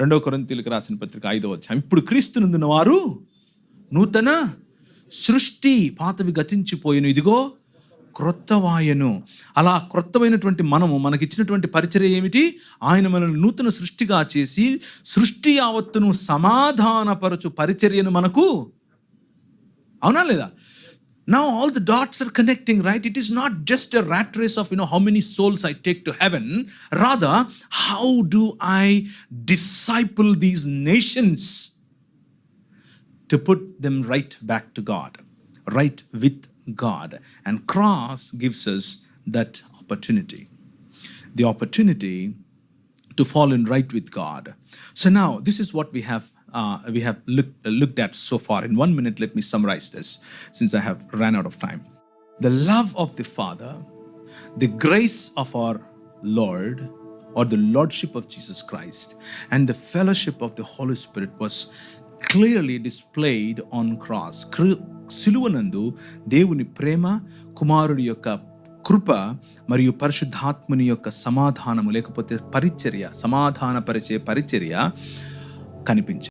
రెండో కొరంతీలకు రాసిన పత్రిక ఐదో అధ్యాయం. ఇప్పుడు క్రీస్తునందున వారు నూతన సృష్టి పాతవి గతించిపోయిను. ఇదిగో క్రొత్తవాయను. అలా క్రొత్తమైనటువంటి మనము మనకిచ్చినటువంటి పరిచయం ఏమిటి? ఆయన మనల్ని నూతన సృష్టిగా చేసి సృష్టి యావత్తును సమాధానపరచు పరిచర్యను మనకు అవునా లేదా? Now all the dots are connecting right? It is not just a rat race of you know how many souls i take to heaven. Rather how do i disciple these nations to put them right back to god right with god? And cross gives us that opportunity. The opportunity to fall in right with God. So now this is what we have uh, we have looked, looked at so far. In one minute, let me summarize this since I have ran out of time. The love of the Father, the grace of our Lord, or the Lordship of Jesus Christ, and the fellowship of the Holy Spirit was clearly displayed on cross. క్రు- సిలువనందు దేవుని ప్రేమ కుమారుడి యొక్క కృప మరియు పరిశుద్ధాత్ముని యొక్క సమాధానము లేకపోతే పరిచర్య సమాధానపరిచే పరిచర్య కనిపించింది